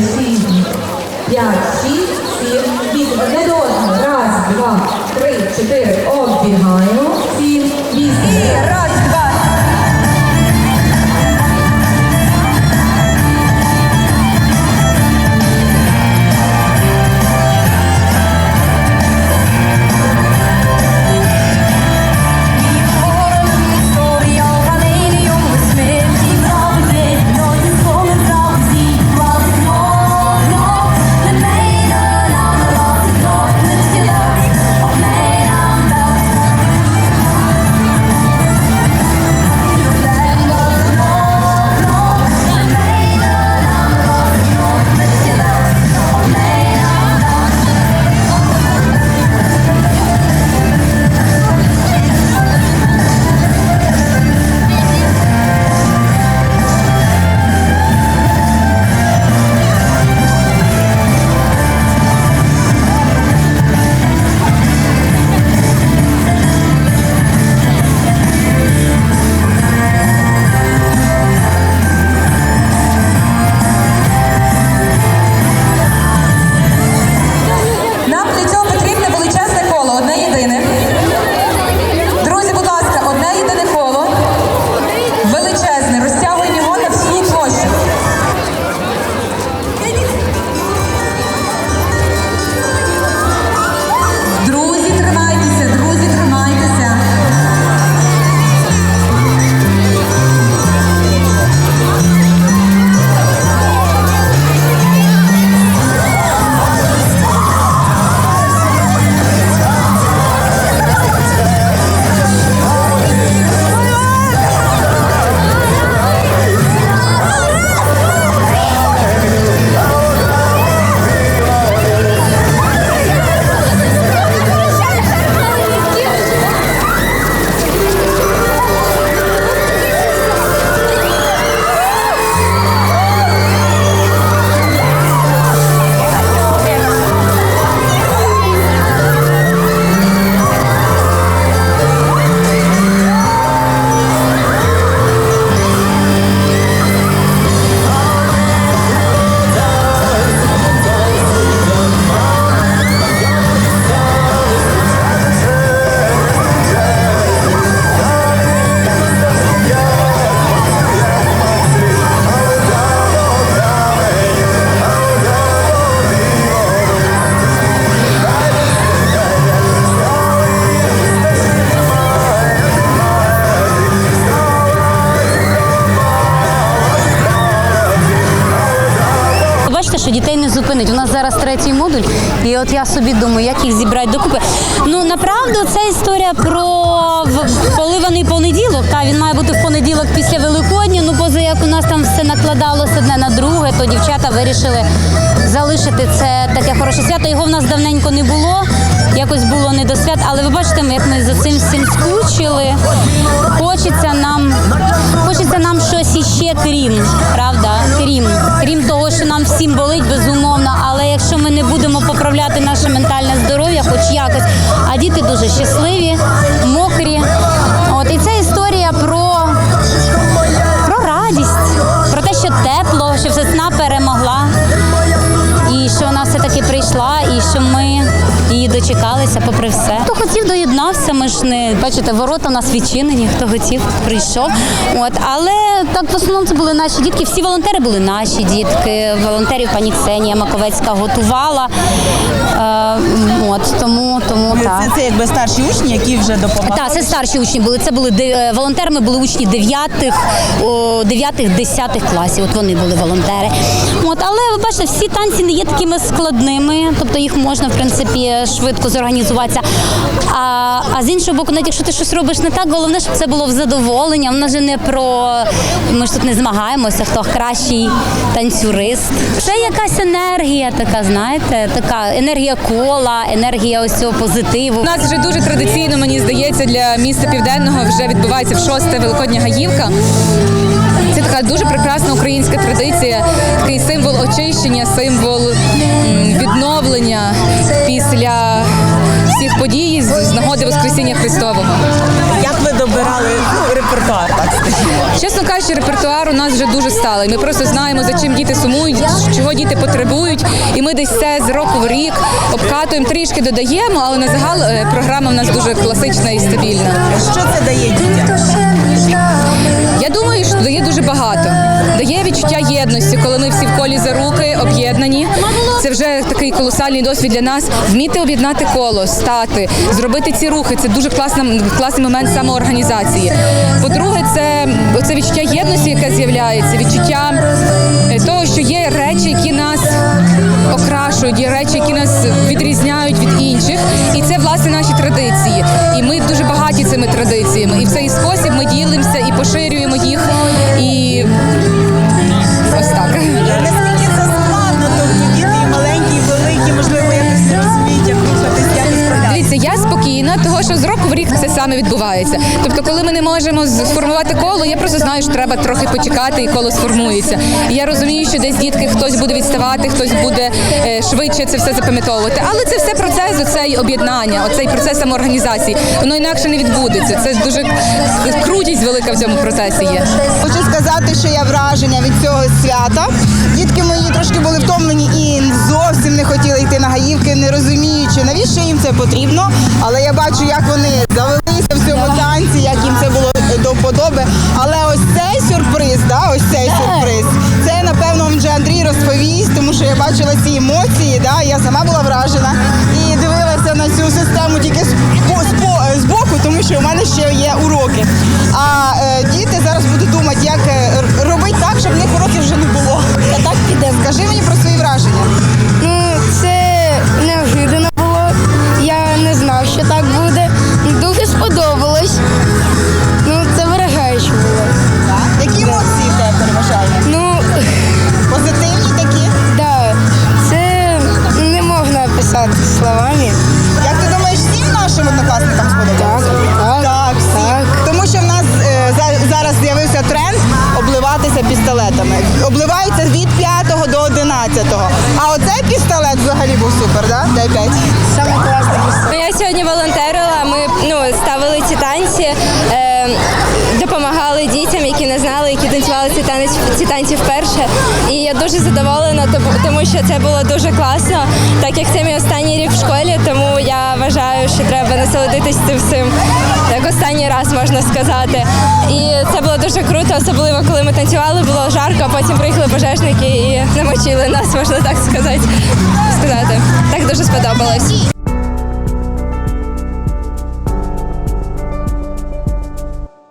шість, п'ять, шість, сім, вісім. Одне до одного. Раз, два, три, чотири. Оббігаємо. То дівчата вирішили залишити це таке хороше свято. Його в нас давненько не було. Якось було не до свят, але ви бачите, як ми за цим всім скучили. Хочеться нам, хочеться нам щось іще крім, правда? Крім, крім того, що нам всім болить, безумовно. Але якщо ми не будемо поправляти наше ментальне здоров'я, хоч якось, а діти дуже щасливі, мокрі. Дочекалися, попри все. Хто хотів, доєднався. Ми ж не бачите, ворота у нас відчинені. Хто хотів, прийшов. От але так в основному це були наші дітки. Всі волонтери були наші дітки. Волонтерів пані Ксенія Маковецька готувала. Е, от тому, тому так. Це, це якби старші учні, які вже допомагали. Так, це старші учні були. Це були де- е, волонтерами, були учні 9, 9 10 класів. От вони були волонтери. От, але ви бачите, всі танці не є такими складними, тобто їх можна в принципі швидко зорганізуватися. А, а з іншого боку, навіть якщо ти щось робиш не так, головне, щоб це було в задоволення. В нас же не про ми ж тут не змагаємося, хто кращий танцюрист. Це якась енергія, така, знаєте, така енергія кола, енергія ось цього позитиву. У нас вже дуже традиційно, мені здається, для міста південного вже відбувається в шосте Великодня Гаївка. Це така дуже прекрасна українська традиція, такий символ очищення, символ відновлення після всіх подій з нагоди Воскресіння Христового. Як ви добирали репертуар? репертуар, так скажімо? Чесно кажучи, репертуар у нас вже дуже сталий. Ми просто знаємо, за чим діти сумують, чого діти потребують. І ми десь це з року в рік обкатуємо, трішки додаємо, але на загал е, програма в нас дуже класична і стабільна. Що це дає дітям? Я думаю, що дає дуже багато. Дає відчуття єдності, коли ми всі в колі за колосальний досвід для нас. Вміти об'єднати коло, стати, зробити ці рухи. Це дуже класна, класний момент самоорганізації. По-друге, це оце відчуття єдності, яке з'являється, відчуття е, того, що є речі, які нас окрашують, є речі, які нас відрізняють від інших. І це власне наші традиції. І ми дуже багаті цими традиціями. І в цей спосіб ми ділимося і поширюємо їх. І що з року в рік це саме відбувається. Тобто, коли ми не можемо сформувати коло, я просто знаю, що треба трохи почекати, і коло сформується. І я розумію, що десь дітки хтось буде відставати, хтось буде е, швидше це все запам'ятовувати. Але це все процес, оцей об'єднання, оцей процес самоорганізації. Воно інакше не відбудеться. Це дуже крутість велика в цьому процесі є. Хочу сказати, що я враження від цього свята. Дітки мої трошки були втомлені і зовсім не хотіли йти на гаївки, не розуміючи, навіщо їм це потрібно. Але я бачу, як вони завелися в цьому танці, як їм це було до вподоби. Але ось цей сюрприз, да, ось цей сюрприз, це напевно вже Андрій розповість, тому що я бачила ці емоції. Да, я сама була вражена і дивилася на цю систему тільки з, з боку, тому що у мене ще є уроки. А е, діти зараз будуть думати, як е, робити так, щоб в них уроків вже не було. А так піде. Скажи мені про свої враження. Ну, це неожиданно ці танець ці танці вперше. І я дуже задоволена, тому що це було дуже класно, так як це мій останній рік в школі. Тому я вважаю, що треба насолодитись цим всім як останній раз можна сказати. І це було дуже круто, особливо коли ми танцювали, було жарко, а потім приїхали пожежники і намочили нас, можна так сказати. сказати. Так дуже сподобалось.